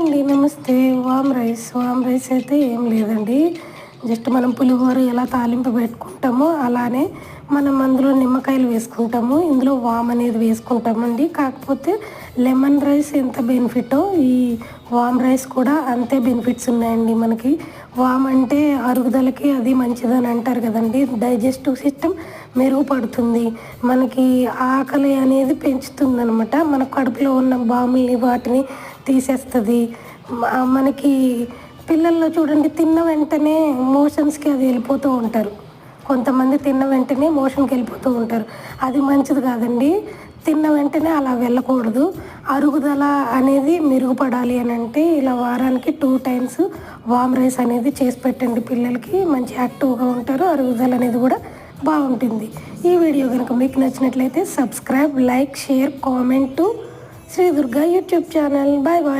అండి. నమస్తే. వామ్ రైస్ వామ్ రైస్ అయితే ఏం లేదండి. జస్ట్ మనం పులిహోర ఎలా తాలింపు పెట్టుకుంటామో అలానే మనం అందులో నిమ్మకాయలు వేసుకుంటాము ఇందులో వామ్ అనేది వేసుకుంటామండి. కాకపోతే లెమన్ రైస్ ఎంత బెనిఫిటో ఈ వామ్ రైస్ కూడా అంతే బెనిఫిట్స్ ఉన్నాయండి మనకి. వామ్ అంటే అరుగుదలకి అది మంచిదని అంటారు కదండి. డైజెస్టివ్ సిస్టమ్ మెరుగుపడుతుంది. మనకి ఆకలి అనేది పెంచుతుంది అనమాట మన కడుపులో ఉన్న బాముల్ని వాటిని తీసేస్తుంది. మనకి పిల్లల్లో చూడండి తిన్న వెంటనే మోషన్స్కి అది వెళ్ళిపోతూ ఉంటారు. కొంతమంది తిన్న వెంటనే మోషన్కి వెళ్ళిపోతూ ఉంటారు. అది మంచిది కాదండి. తిన్న వెంటనే అలా వెళ్ళకూడదు. అరుగుదల అనేది మెరుగుపడాలి అని అంటే ఇలా వారానికి టూ టైమ్స్ వామ్ రైస్ అనేది చేసి పెట్టండి పిల్లలకి. మంచి యాక్టివ్గా ఉంటారు. అరుగుదల అనేది కూడా బాగుంటుంది. ఈ వీడియో కనుక మీకు నచ్చినట్లయితే subscribe like share comment Shri Durga YouTube channel. Bye bye.